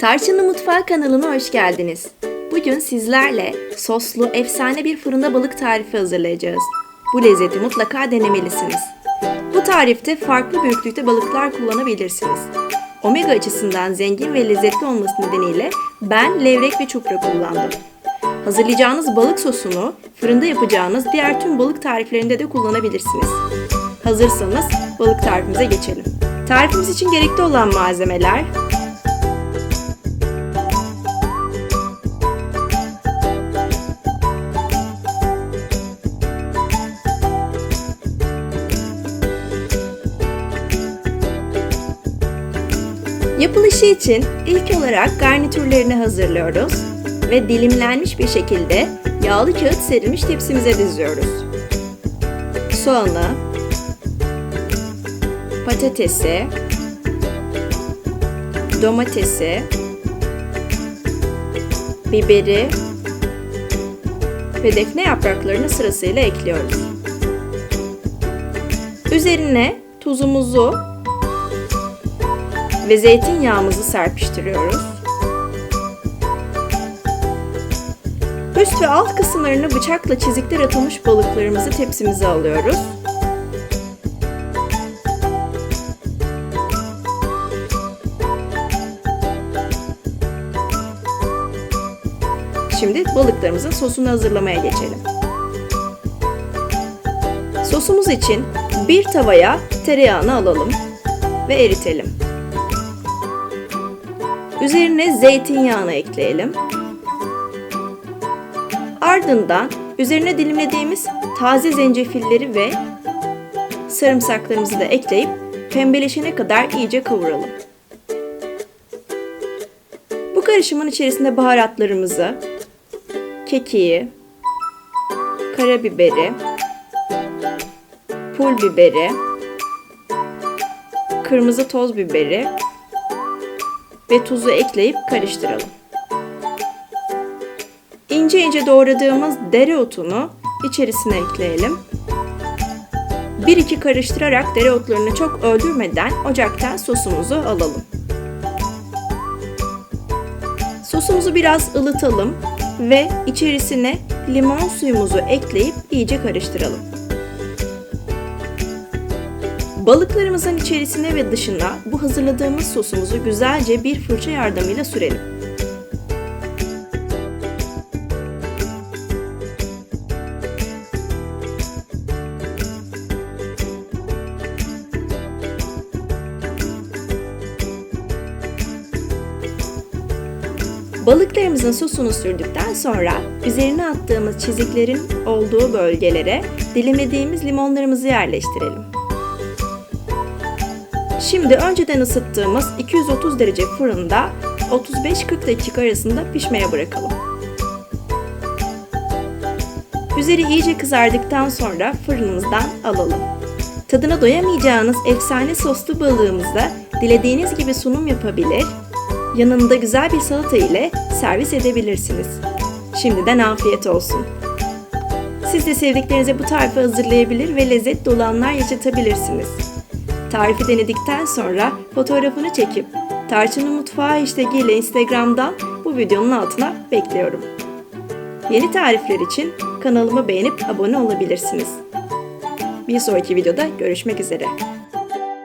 Tarçınlı Mutfağı kanalına hoş geldiniz. Bugün sizlerle soslu efsane bir fırında balık tarifi hazırlayacağız. Bu lezzeti mutlaka denemelisiniz. Bu tarifte farklı büyüklükte balıklar kullanabilirsiniz. Omega açısından zengin ve lezzetli olması nedeniyle ben levrek ve çupra kullandım. Hazırlayacağınız balık sosunu fırında yapacağınız diğer tüm balık tariflerinde de kullanabilirsiniz. Hazırsanız balık tarifimize geçelim. Tarifimiz için gerekli olan malzemeler Yapılışı için ilk olarak garnitürlerini hazırlıyoruz ve dilimlenmiş bir şekilde yağlı kağıt serilmiş tepsimize diziyoruz. Soğanı, patatesi, domatesi, biberi ve defne yapraklarını sırasıyla ekliyoruz. Üzerine tuzumuzu ve zeytinyağımızı serpiştiriyoruz. Üst ve alt kısımlarını bıçakla çizikler atılmış balıklarımızı tepsimize alıyoruz. Şimdi balıklarımızın sosunu hazırlamaya geçelim. Sosumuz için bir tavaya tereyağını alalım ve eritelim. Üzerine zeytinyağını ekleyelim. Ardından üzerine dilimlediğimiz taze zencefilleri ve sarımsaklarımızı da ekleyip pembeleşene kadar iyice kavuralım. Bu karışımın içerisinde baharatlarımızı, kekiği, karabiberi, pul biberi, kırmızı toz biberi ve tuzu ekleyip karıştıralım. İnce ince doğradığımız dereotunu içerisine ekleyelim. 1-2 karıştırarak dereotlarını çok öldürmeden ocaktan sosumuzu alalım. Sosumuzu biraz ılıtalım ve içerisine limon suyumuzu ekleyip iyice karıştıralım. Balıklarımızın içerisine ve dışına bu hazırladığımız sosumuzu güzelce bir fırça yardımıyla sürelim. Balıklarımızın sosunu sürdükten sonra üzerine attığımız çiziklerin olduğu bölgelere dilimlediğimiz limonlarımızı yerleştirelim. Şimdi önceden ısıttığımız 230 derece fırında 35-40 dakika arasında pişmeye bırakalım. Üzeri iyice kızardıktan sonra fırınımızdan alalım. Tadına doyamayacağınız efsane soslu balığımızda dilediğiniz gibi sunum yapabilir, yanında güzel bir salata ile servis edebilirsiniz. Şimdiden afiyet olsun. Siz de sevdiklerinize bu tarifi hazırlayabilir ve lezzet dolu anlar yaşatabilirsiniz. Tarifi denedikten sonra fotoğrafını çekip Tarçın'ın Mutfağı ile Instagram'dan bu videonun altına bekliyorum. Yeni tarifler için kanalımı beğenip abone olabilirsiniz. Bir sonraki videoda görüşmek üzere.